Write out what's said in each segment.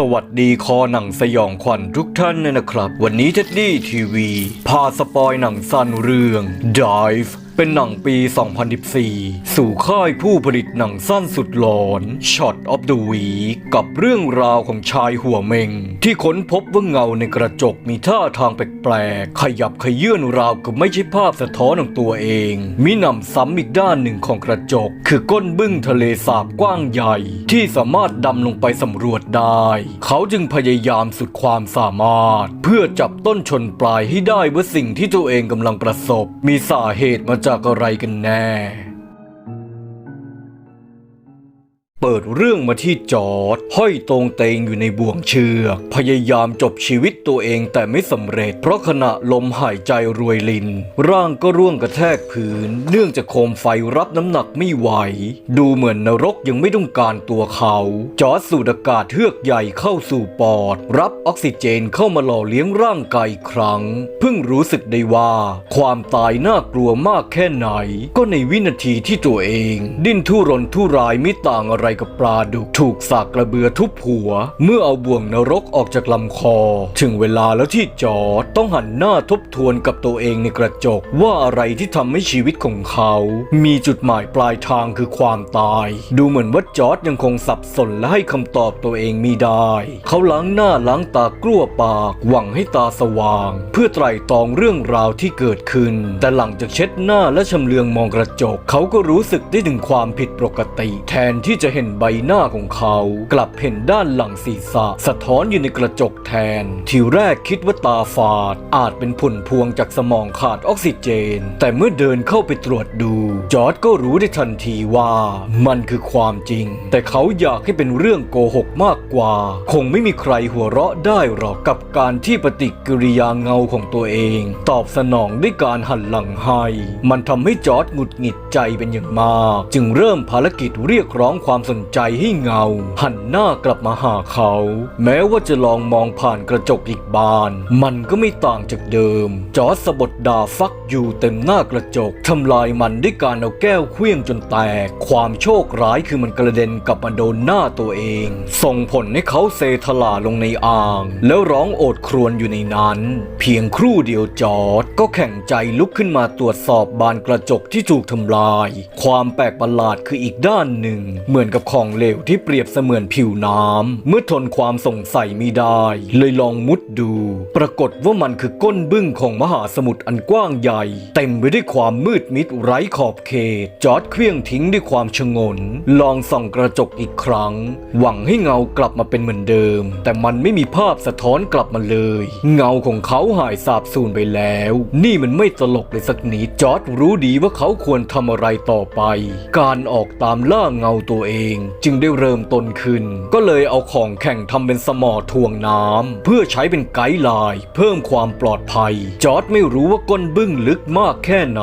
สวัสดีคอหนังสยองขวัญทุกท่านนะครับ วันนี้เท็ดดี้ทีวี พาสปอยหนังสั้นเรื่อง Dive เป็นหนังปี 2014 สู่ค่ายผู้ผลิตหนังสั้นสุดหลอน Shot of the Week กับเรื่องราวของชายหัวเมง ที่ค้นพบว่าเงาในกระจกมีท่าทางแปลกๆ ขยับขยื่นราวกับไม่ใช่ภาพสะท้อนของตัวเองมิหนำซ้ำอีกด้านหนึ่งของกระจก คือก้นบึ้งทะเลสาบกว้างใหญ่ ที่สามารถดำลงไปสำรวจได้ เขาจึงพยายามสุดความสามารถ เพื่อจับต้นชนปลายให้ได้ว่าสิ่งที่ตัวเองกำลังประสบ มีสาเหตุมาจากอะไรกันแน่ เปิดเรื่องมาที่จอร์ดห้อยตรงเตงอยู่ในบ่วงเชือก พยายามจบชีวิตตัวเองแต่ไม่สำเร็จ เพราะขณะลมหายใจรวยลิน ร่างก็ร่วงกระแทกพื้น เนื่องจากโคมไฟรับน้ำหนักไม่ไหว ดูเหมือนนรกยังไม่ต้องการตัวเขา จอร์ดสูดอากาศเฮือกใหญ่เข้าสู่ปอด รับออกซิเจนเข้ามาหล่อเลี้ยงร่างกายครั้ง เพิ่งรู้สึกได้ว่า ความตายน่ากลัวมากแค่ไหน ก็ในวินาทีที่ตัวเอง ดิ้นทุรนทุรายไม่ต่างอะไรกับปลาดุกถูกสากกระเบือทุบหัว เมื่อเอาบ่วงนรกออกจากลำคอ ถึงเวลาแล้วที่จอร์ดต้องหันหน้าทบทวนกับตัวเองในกระจก ว่าอะไรที่ทำให้ชีวิตของเขา มีจุดหมายปลายทางคือความตาย ดูเหมือนว่าจอร์ดยังคงสับสนและให้คำตอบตัวเองมีได้ เขาล้างหน้าล้างตากลั้วปากหวังให้ตาสว่าง เพื่อไตร่ตรองเรื่องราวที่เกิดขึ้น แต่หลังจากเช็ดหน้าและชำเลืองมองกระจก เขาก็รู้สึกได้ถึงความผิดปกติ แทนที่จะเห็นใบหน้าของเขา กลับเห็นด้านหลังศีรษะ สะท้อนอยู่ในกระจกแทน ทีแรกคิดว่าตาฝาด อาจเป็นผลพวงจากสมองขาดออกซิเจน แต่เมื่อเดินเข้าไปตรวจดู จอร์ดก็รู้ได้ทันทีว่า มันคือความจริง แต่เขาอยากให้เป็นเรื่องโกหกมากกว่า คงไม่มีใครหัวเราะได้หรอกกับการที่ปฏิกิริยาเงาของตัวเอง ตอบสนองด้วยการหันหลังให้ มันทำให้จอร์ดหงุดหงิดใจเป็นอย่างมาก จึงเริ่มภารกิจเรียกร้องความสนใจให้เงา หันหน้ากลับมาหาเขา แม้ว่าจะลองมองผ่านกระจกอีกบาน มันก็ไม่ต่างจากเดิม จอร์ดสะบดด่าฟักอยู่เต็มหน้ากระจกทำลายมันด้วยการเอาแก้วเคลื่องจนแตก ความโชคร้ายคือมันกระเด็นกลับมาโดนหน้าตัวเอง ส่งผลให้เขาเซทลาลงในอ่าง แล้วร้องโอดครวญอยู่ในนั้น เพียงครู่เดียวจอร์ดก็แข่งใจลุกขึ้นมาตรวจสอบบานกระจกที่ถูกทำลาย ความแปลกประหลาดคืออีกด้านหนึ่ง เหมือนกับของเหลวที่เปรียบเสมือนผิวน้ำ เมื่อทนความสงสัยไม่ได้ เลยลองมุดดู ปรากฏว่ามันคือก้นบึ้งของมหาสมุทรอันกว้างใหญ่ เต็มไปด้วยความมืดมิดไร้ขอบเขต จอร์ดเคลื่องทิ้งด้วยความชงน ลองส่องกระจกอีกครั้ง หวังให้เงากลับมาเป็นเหมือนเดิม แต่มันไม่มีภาพสะท้อนกลับมาเลย เงาของเขาหายสาบสูญไปแล้ว นี่มันไม่ตลกเลยสักนิดจอร์ดรู้ดีว่าเขาควรทำอะไรต่อไป การออกตามล่าเงาตัวเองจึงได้เริ่มต้นขึ้น ก็เลยเอาของแข่งทำเป็นสมอถ่วงน้ำเพื่อใช้เป็นไกด์ไลน์เพิ่มความปลอดภัย จอร์ดไม่รู้ว่าก้นบึ้งลึกมากแค่ไหน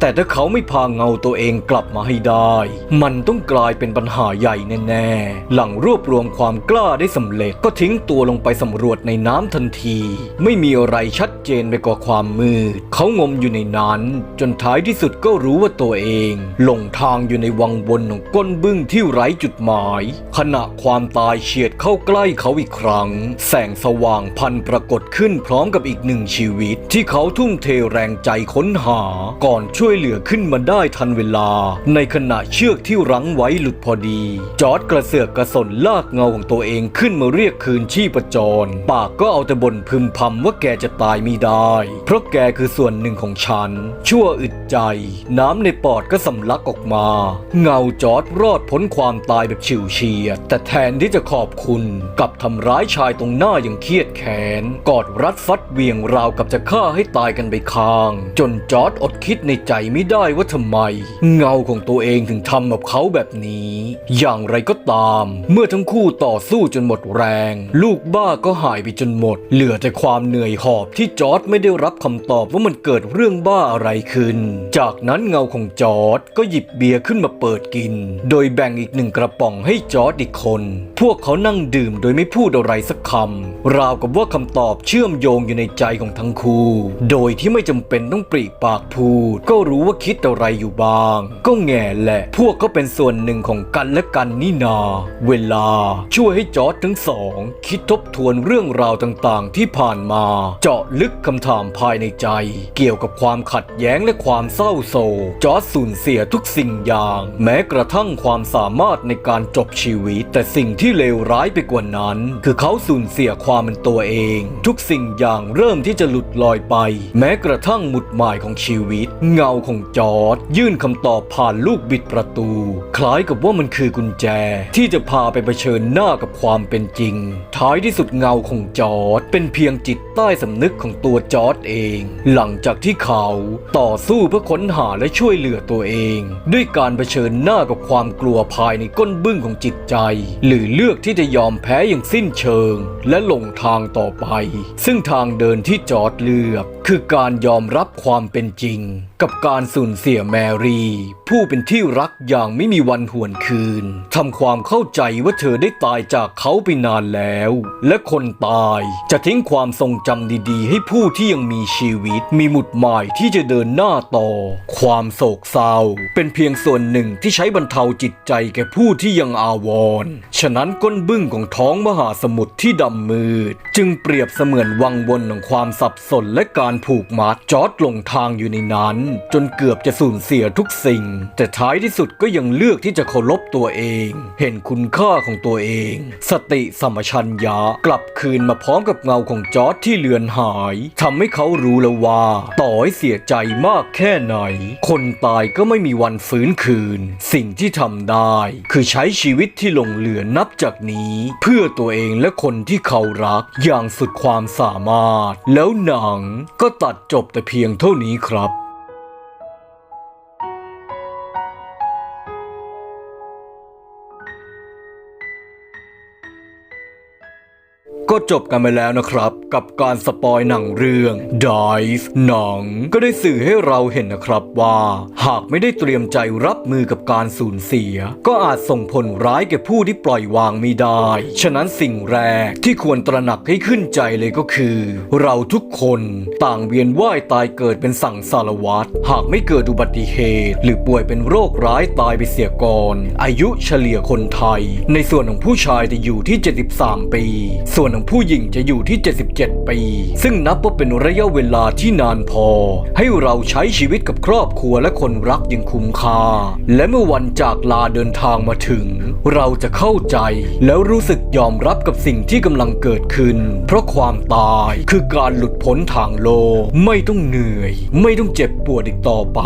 แต่ถ้าเขาไม่พาเงาตัวเองกลับมาให้ได้ มันต้องกลายเป็นปัญหาใหญ่แน่ๆ หลังรวบรวมความกล้าได้สำเร็จก็ทิ้งตัวลงไปสำรวจในน้ำทันที ไม่มีอะไรชัดเจนไปกว่าความมืด เขางมอยู่ในนั้น จนท้ายที่สุดก็รู้ว่าตัวเอง หลงทางอยู่ในวังวนของก้นบึ้งที่ไร้จุดหมาย ขณะความตายเฉียดเข้าใกล้เขาอีกครั้ง แสงสว่างพันปรากฏขึ้นพร้อมกับอีกหนึ่งชีวิต ที่เขาทุ่มเทแรงใจค้นหา ก่อนช่วยเหลือขึ้นมาได้ทันเวลา ในขณะเชือกที่รั้งไว้หลุดพอดี จอร์ดกระเสือกกระสนลากเงาของตัวเองขึ้นมาเรียกคืนชีพจร ปากก็เอาแต่บ่นพึมพำว่าแกจะตายไม่ได้ เพราะแกคือส่วนหนึ่งของฉัน ชั่วอึดใจ น้ำในปอดก็สำลักออกมา เงาจอร์ดรอดพ้นความตายแบบฉิวเฉียดแต่แทนที่จะขอบคุณกับทำร้ายชายตรงหน้าอย่างเครียดแค้นกอดรัดฟัดเวียงราวกับจะฆ่าให้ตายกันไปข้าง จนจอร์ดอดคิดในใจไม่ได้ว่าทำไม เงาของตัวเองถึงทำกับเขาแบบนี้ อย่างไรก็ตาม เมื่อทั้งคู่ต่อสู้จนหมดแรง ลูกบ้าก็หายไปจนหมด เหลือแต่ความเหนื่อยหอบที่จอร์ดไม่ได้รับคำตอบว่ามันเกิดเรื่องบ้าอะไรขึ้น จากนั้นเงาของจอร์ดก็หยิบเบียร์ขึ้นมาเปิดกิน โดยแบ่งอีกหนึ่งกระป๋องให้จอร์ดอีกคน พวกเขานั่งดื่มโดยไม่พูดอะไรสักคำ ราวกับว่าคำตอบเชื่อมโยงอยู่ในใจของทั้งคู่ โดยที่ไม่จำเป็นต้องปริปากพูด ก็รู้ว่าคิดอะไรอยู่บ้าง ก็แง่แหละ พวกก็เป็นส่วนหนึ่งของกันและกันนี่นา เวลา ช่วยให้จอร์ดทั้งสอง คิดทบทวนเรื่องราวต่างๆ ที่ผ่านมา เจาะลึกคำถามภายในใจ เกี่ยวกับความขัดแย้งและความเศร้าโศกจอร์ดสูญเสียทุกสิ่งอย่าง แม้กระทั่งความสามารามารถในการจบชีวิต แต่สิ่งที่เลวร้ายไปกว่านั้น คือเขาสูญเสียความเป็นตัวเอง ทุกสิ่งอย่างเริ่มที่จะหลุดลอยไป แม้กระทั่งหมุดหมายของชีวิต เงาของจอร์ดยื่นคำตอบผ่านลูกบิดประตู คล้ายกับว่ามันคือกุญแจ ที่จะพาไปเผชิญหน้ากับความเป็นจริง ท้ายที่สุดเงาของจอร์ดเป็นเพียงจิตใต้สำนึกของตัวจอร์ดเอง หลังจากที่เขาต่อสู้เพื่อค้นหาและช่วยเหลือตัวเอง ด้วยการเผชิญหน้ากับความกลัวภายในก้นบึ้งของจิตใจ หรือเลือกที่จะยอมแพ้อย่างสิ้นเชิง และหลงทางต่อไป ซึ่งทางเดินที่จอดเลือกคือการยอมรับความเป็นจริง กับการสูญเสียแมรี่ ผู้เป็นที่รักอย่างไม่มีวันหวนคืนทำความเข้าใจว่าเธอได้ตายจากเขาไปนานแล้ว และคนตายจะทิ้งความทรงจำดี ๆ ให้ผู้ที่ยังมีชีวิต มีหมุดหมายที่จะเดินหน้าต่อ ความโศกเศร้า เป็นเพียงส่วนหนึ่งที่ใช้บรรเทาจิตใจแก่ผู้ที่ยังอาวรณ์ฉะนั้นก้นบึ้งของท้องมหาสมุทรที่ดำมืด จึงเปรียบเสมือนวังวนของความสับสนและการผูกมัดจอดลงทางอยู่ในนั้น จนเกือบจะสูญเสียทุกสิ่ง แต่ท้ายที่สุดก็ยังเลือกที่จะเคารพตัวเอง เห็นคุณค่าของตัวเอง สติสัมปชัญญะกลับคืนมาพร้อมกับเงาของจอร์ดที่เลือนหายทำให้เขารู้แล้วว่าต่อให้เสียใจมากแค่ไหน คนตายก็ไม่มีวันฟื้นคืน สิ่งที่ทำได้ คือใช้ชีวิตที่หลงเหลือนับจากนี้ เพื่อตัวเองและคนที่เขารักอย่างสุดความสามารถ แล้วหนังก็ตัดจบแต่เพียงเท่านี้ครับ ก็จบกันไปแล้วนะครับ กับการสปอยหนังเรื่อง Dive หนัง ก็ได้สื่อให้เราเห็นนะครับว่า หากไม่ได้เตรียมใจรับมือกับการสูญเสีย ก็อาจส่งผลร้ายแก่ผู้ที่ปล่อยวางไม่ได้ ฉะนั้นสิ่งแรกที่ควรตระหนักให้ขึ้นใจเลยก็คือ เราทุกคนต่างเวียนว่ายตายเกิดเป็นสั่งสารวัตรหากไม่เกิดอุบัติเหตุ หรือป่วยเป็นโรคร้ายตายไปเสียก่อน อายุเฉลี่ยคนไทย ในส่วนของผู้ชายจะอยู่ที่ 73 ปี ส่วนของผู้หญิงจะอยู่ที่ 77 ปี ซึ่งนับว่าเป็นระยะเวลาที่นานพอ ให้เราใช้ชีวิตกับครอบครัวและคนรักอย่างคุ้มค่า และเมื่อวันจากลาเดินทางมาถึง เราจะเข้าใจแล้วรู้สึกยอมรับกับสิ่งที่กำลังเกิดขึ้น เพราะความตายคือการหลุดพ้นทางโลก ไม่ต้องเหนื่อย ไม่ต้องเจ็บปวดอีกต่อไป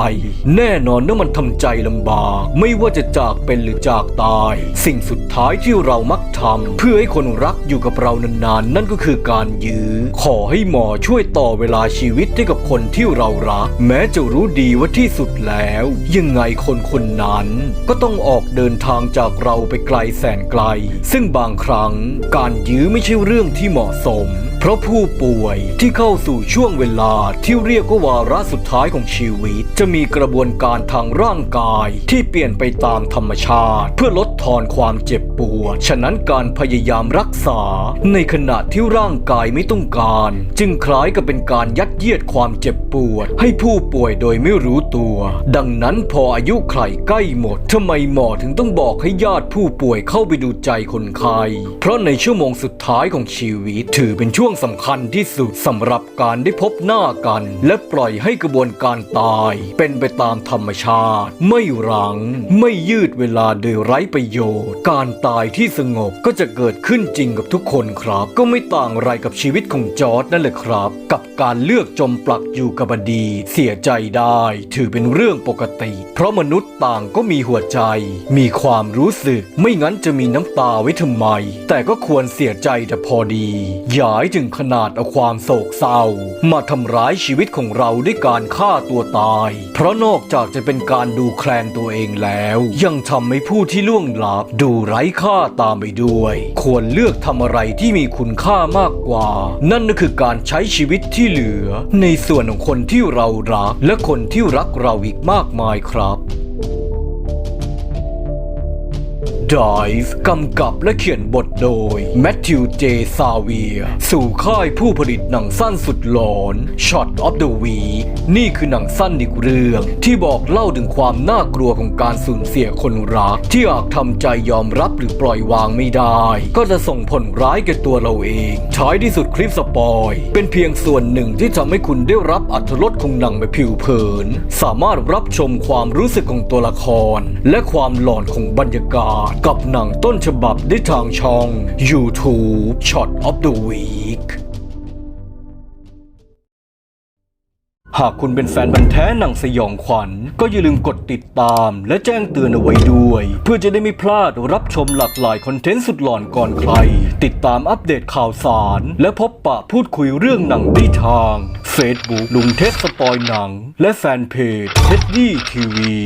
แน่นอนว่ามันทำใจลำบาก ไม่ว่าจะจากเป็นหรือจากตาย สิ่งสุดท้ายที่เรามักทำเพื่อให้คนรักอยู่กับเรานานๆนั่นก็คือการยื้อ ขอให้หมอช่วยต่อเวลาชีวิตให้กับคนที่เรารัก แม้จะรู้ดีว่าที่สุดแล้ว ยังไงคนคนนั้น ก็ต้องออกเดินทางจากเราไปไกลแสนไกล ซึ่งบางครั้งการยื้อไม่ใช่เรื่องที่เหมาะสม เพราะผู้ป่วยที่เข้าสู่ช่วงเวลาที่เรียกว่าวาระสุดท้ายของชีวิต จะมีกระบวนการทางร่างกายที่เปลี่ยนไปตามธรรมชาติ เพื่อลดทอนความเจ็บปวด ฉะนั้นการพยายามรักษา ในขณะที่ร่างกายไม่ต้องการ จึงคล้ายกับเป็นการยัดเยียดความเจ็บปวด ให้ผู้ป่วยโดยไม่รู้ตัว ดังนั้นพออายุใครใกล้หมดทำไมหมอถึงต้องบอกให้ญาติผู้ป่วยเข้าไปดูใจคนไข้เพราะในชั่วโมงสุดท้ายของชีวิตถือเป็นช่วงสำคัญที่สุดสำหรับการได้พบหน้ากัน และปล่อยให้กระบวนการตาย เป็นไปตามธรรมชาติ ไม่รัง ไม่ยืดเวลาโดยไร้ประโยชน์ การตายที่สงบก็จะเกิดขึ้นจริงกับทุกคนครับ ก็ไม่ต่างอะไรกับชีวิตของจอร์ดนั่นแหละครับ กับการเลือกจมปลักอยู่กับอดีตเสียใจได้ ถือเป็นเรื่องปกติ เพราะมนุษย์ต่างก็มีหัวใจ มีความรู้สึก ไม่งั้นจะมีน้ำตาไว้ทำไม แต่ก็ควรเสียใจแต่พอดีอย่าให้ถึงขนาดเอาความโศกเศร้า มาทำร้ายชีวิตของเราด้วยการฆ่าตัวตาย เพราะนอกจากจะเป็นการดูแคลนตัวเองแล้ว ยังทำให้ผู้ที่ล่วงลับดูไร้ค่าตามไปด้วย ควรเลือกทำอะไรที่มีคุณค่ามากกว่า นั่นก็คือการใช้ชีวิตที่เหลือ ในส่วนของคนที่เรารักและคนที่รักเราอีกมากมายครับ Dive กำกับและเขียนบทโดย Matthew J. s a v i e r สู่ค่ายผู้ผลิตหนังสั้นสุดหลอน Shot of the Week นี่คือหนังสั้นอีกเรื่อง ที่บอกเล่าถึงความน่ากลัวของการสูญเสียคนรัก ที่อาจทำใจยอมรับหรือปล่อยวางไม่ได้ ก็จะส่งผลร้ายแก่ตัวเราเองท้ายที่สุดคลิปสปอย เป็นเพียงส่วนหนึ่งที่ทำให้คุณได้รับอัตรสของหนังแบบผิวเผิน สามารถรับชมความรู้สึกของตัวละคร และความหลอนของบรรยากาศกับหนังต้นฉบับได้ทางช่อง YouTube Shot of the Week หากคุณเป็นแฟนบันแท้หนังสยองขวัญ ก็อย่าลืมกดติดตาม และแจ้งเตือนเอาไว้ด้วย เพื่อจะได้ไม่พลาดรับชมหลากหลายคอนเทนต์สุดหลอนก่อนใคร ติดตามอัปเดตข่าวสาร และพบปะพูดคุยเรื่องหนังได้ทาง Facebook ลุงเทสสปอยหนัง และแฟนเพจเท็ดดี้ทีวี